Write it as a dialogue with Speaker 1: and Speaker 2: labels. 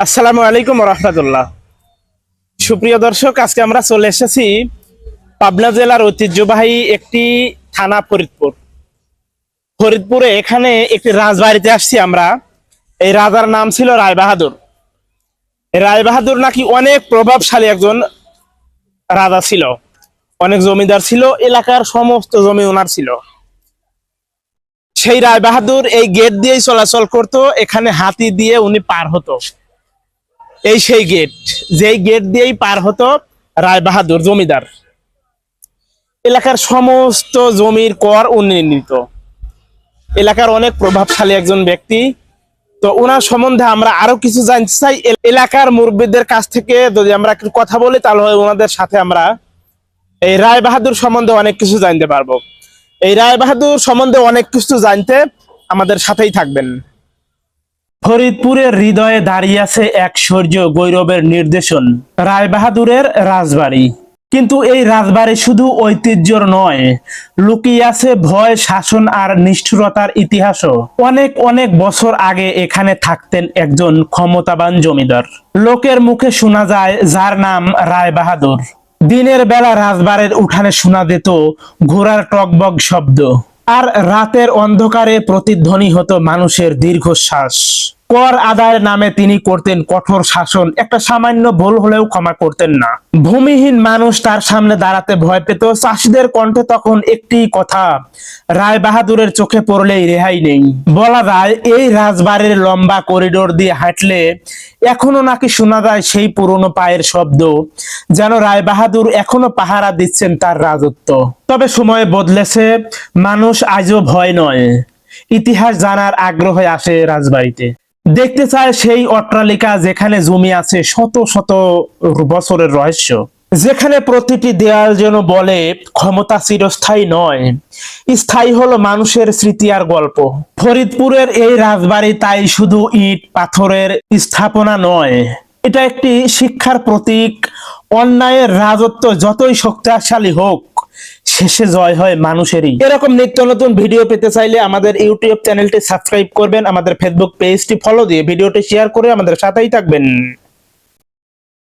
Speaker 1: আসসালামু আলাইকুম রহমতুল্লাহ সুপ্রিয় দর্শক, আজকে আমরা চলে এসেছি পাবনা জেলার ঐতিহ্যবাহী একটি থানা ফরিদপুর। ফরিদপুরে এখানে একটি রাজবাড়িতে আসছি আমরা। এই রাজার নাম ছিল রায় বাহাদুর। রায় বাহাদুর নাকি অনেক প্রভাবশালী একজন রাজা ছিল। অনেক জমিদার ছিল, এলাকার সমস্ত জমি ওনার ছিল। সেই রায় বাহাদুর এই গেট দিয়েই চলাচল করত, এখানে হাতি দিয়ে উনি পার হতো। এই সেই গেট যেই গেট দিয়েই পার হতো রায় বাহাদুর জমিদার। এলাকার সমস্ত জমির কর উনি নিত এলাকার অনেক প্রভাবশালী একজন ব্যক্তি। তো ওনার সম্বন্ধে আমরা আরও কিছু জানতে চাই। এলাকার মুরব্বীদের কাছ থেকে যদি আমরা কথা বলি, তাহলে ওনাদের সাথে আমরা এই রায় বাহাদুর সম্বন্ধে অনেক কিছু জানতে পারব। এই রায় বাহাদুর সম্বন্ধে অনেক কিছু জানতে আমাদের সাথেই থাকবেন। ফরিদপুরের হৃদয়ে দাঁড়িয়ে আছে এক শৌর্য গৌরবের নির্দেশন রায় বাহাদুরের রাজবাড়ি। কিন্তু এই রাজবাড়ি শুধু ঐতিহ্যর নয়, লুকিয়ে আছে ভয়, শাসন আর নিষ্ঠুরতার ইতিহাসও। অনেক অনেক বছর আগে এখানে থাকতেন একজন ক্ষমতাবান জমিদার। লোকের মুখে শোনা যায়, যার নাম রায় বাহাদুর দিনের বেলা রাজবাড়ির উঠানে শোনা দিত ঘোড়ার টকবক শব্দ। আর রাতের অন্ধকারে প্রতিধ্বনি হতো মানুষের দীর্ঘশ্বাস। কর আদায়ের নামে তিনি করতেন কঠোর শাসন। একটা সামান্য ভুল হলেও ক্ষমা করতেন না। ভূমিহীন মানুষ তার সামনে দাঁড়াতে ভয় পেত। চাষিদের কণ্ঠে তখন একটি কথা, রায় বাহাদুরের চোখে পড়লেই রেহাই নেই। বলা যায়, এই রাজবাড়ির লম্বা করিডোর দিয়ে হাঁটলে এখনও নাকি শোনা যায় সেই পুরনো পায়ের শব্দ, যেন রায় বাহাদুর এখনও পাহারা দিচ্ছেন তার রাজত্ব। তবে সময় বদলেছে, মানুষ আজও ভয় নয়। ইতিহাস জানার আগ্রহে আসে রাজবাড়িতে। দেখতে চায় সেই অট্টালিকা যেখানে জমি আছে শত শত বছরের রহস্য। যেখানে প্রতিটি দেয়াল যেন বলে, ক্ষমতা চিরস্থায়ী নয়। স্থায়ী হলো মানুষের স্মৃতি আর গল্প। ফরিদপুরের এই রাজবাড়ি তাই শুধু ইট, পাথরের স্থাপনা নয়। এটা একটি শিক্ষার প্রতীক। অন্যায়ের রাজত্ব যতই শক্তিশালী হোক শেষে জয় হয় মানুষেরই। এরকম নিত্য নতুন ভিডিও পেতে চাইলে আমাদের ইউটিউব চ্যানেলটি সাবস্ক্রাইব করবেন, আমাদের ফেসবুক পেজটি ফলো দিয়ে ভিডিওটি শেয়ার করে আমাদের সাথেই থাকবেন।